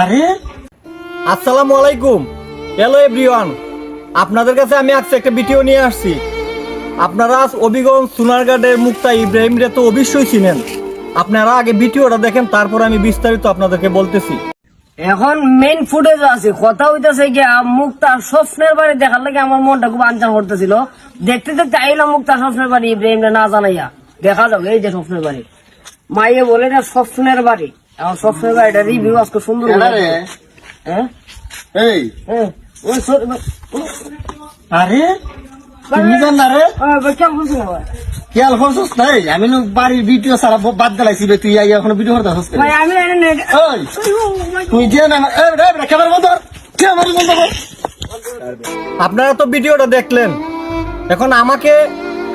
আরে? আসসালামু আলাইকুম। হ্যালো এভরিওয়ান আপনাদের কাছে আমি আজকে একটা ভিডিও নিয়ে আসছি। আপনারা আজ অবিগঞ্জ সোনারগাঁডের মুক্তা ইব্রাহিমরে তো অবশ্যই চিনেন। আপনারা আগে ভিডিওটা দেখেন তারপর আমি বিস্তারিত আপনাদেরকে বলতেছি। এখন মেইন ফুটেজ আছে। কথা হইতেছে কি মুক্তা স্বপ্নের বাড়ি দেখার লাগে আমার মনটা খুব আনচান করতেছিল। দেখতে দেখতে আইলাম মুক্তা স্বপ্নের বাড়ি ইব্রাহিম রে না জানাইয়া। দেখা যাবে এই যে স্বপ্নের বাড়ি। মাইয়ে বলে এটা স্বপ্নের বাড়ি। এখন স্বপ্নের বাড়িটা রিভিউ আজকে সুন্দর হ্যাঁ? এই। হ্যাঁ। ওই আরে? তুমি জান না রে? খেয়াল করছিস? নাই আমি নো বাড়ির ভিডিও সারা বাদ দিলাইছি তুই এখন ভিডিও করতে হস আমি এনে নে- ওই তুই যে না এই রে রে ক্যামেরা বন্ধ ক্যামেরা বন্ধ আপনারা তো ভিডিওটা দেখলেন। এখন আমাকে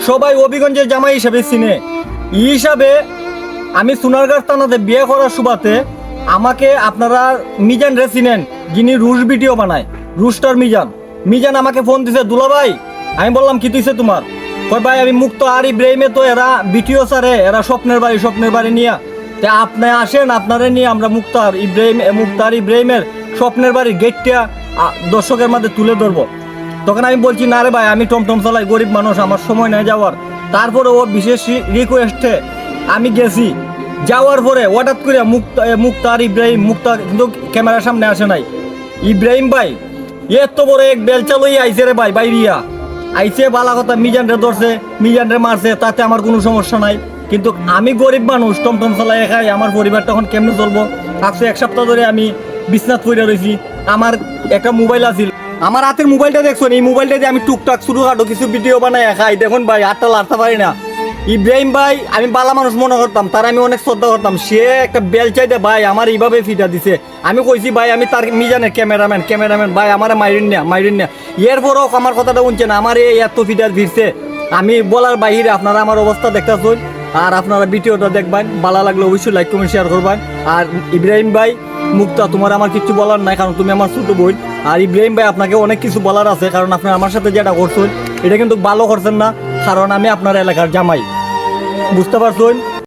সবাই অভিগঞ্জের জামাই হিসেবে চিনে। ই হিসাবে আমি সোনারগাঁ থানাতে বিয়ে করার সুবাতে আমাকে আপনারা মিজান রে চিনেন যিনি রুশ ভিডিও বানায় রুস্টার মিজান। মিজান আমাকে ফোন দিছে, দুলা ভাই, আমি বললাম, কি তুইছে তোমার? কয়, ভাই, আমি মুক্ত আর ইব্রাহিমে তো এরা ভিডিও সারে এরা স্বপ্নের বাড়ি স্বপ্নের বাড়ি নিয়ে। তে আপনি আসেন, আপনারা নিয়ে আমরা মুক্তার ইব্রাহিম মুক্তার ইব্রাহিমের স্বপ্নের বাড়ি গেটটা দর্শকের মধ্যে তুলে ধরবো। তখন আমি বলছি, না রে ভাই, আমি টমটম চালাই, গরিব মানুষ, আমার সময় নেই যাওয়ার। তারপরে ও বিশেষ রিকোয়েস্টে আমি গেছি। যাওয়ার পরে হঠাৎ করে মুক্তা মুক্তার ইব্রাহিম মুক্তা কিন্তু ক্যামেরার সামনে আসে নাই। ইব্রাহিম ভাই, এত বড় এক বেলচা লই আইছে রে ভাই, বাইরিয়া। আইছে বালা কথা মিজান রে ধরছে মিজান রে মারছে, তাতে আমার কোনো সমস্যা নাই। কিন্তু আমি গরিব মানুষ, টমটম চালাই খাই, আমার পরিবার তখন কেমনে চলবো? আজকে এক সপ্তাহ ধরে আমি বিছনাথ পড়ে রয়েছি আমার একটা মোবাইল আছিল। আমার হাতের মোবাইলটা দেখছ এই মোবাইলটা দিয়ে আমি টুকটাক শুরু খাটো কিছু ভিডিও বানাই খাই। দেখুন ভাই আটটা লাড়তে পারি না। ইব্রাহিম ভাই, আমি বালা মানুষ মনে করতাম, তার আমি অনেক শ্রদ্ধা করতাম। সে একটা বেল চাইতে, ভাই, আমার এইভাবে ফিটা দিছে। আমি কইছি, ভাই, আমি তার মিজানের ক্যামেরাম্যান ক্যামেরাম্যান, ভাই, আমার মাইরিন না মাইরিন না। এরপরও আমার কথাটা শুনছে না আমার এই এত ফিটার ভিড়ছে। আমি বলার বাইরে আপনারা আমার অবস্থা দেখতেছেন আর আপনারা ভিডিওটা দেখবেন, ভালো লাগলে অবশ্যই লাইক কমেন্ট শেয়ার করবেন। আর ইব্রাহিম ভাই, মুক্তা, তোমার আমার কিছু বলার নাই, কারণ তুমি আমার ছোট বোন। আর ইব্রাহিম ভাই, আপনাকে অনেক কিছু বলার আছে, কারণ আপনি আমার সাথে যেটা করছেন, এটা কিন্তু ভালো করছেন না। কারণ আমি আপনার এলাকার জামাই। বুঝতে পারছেন?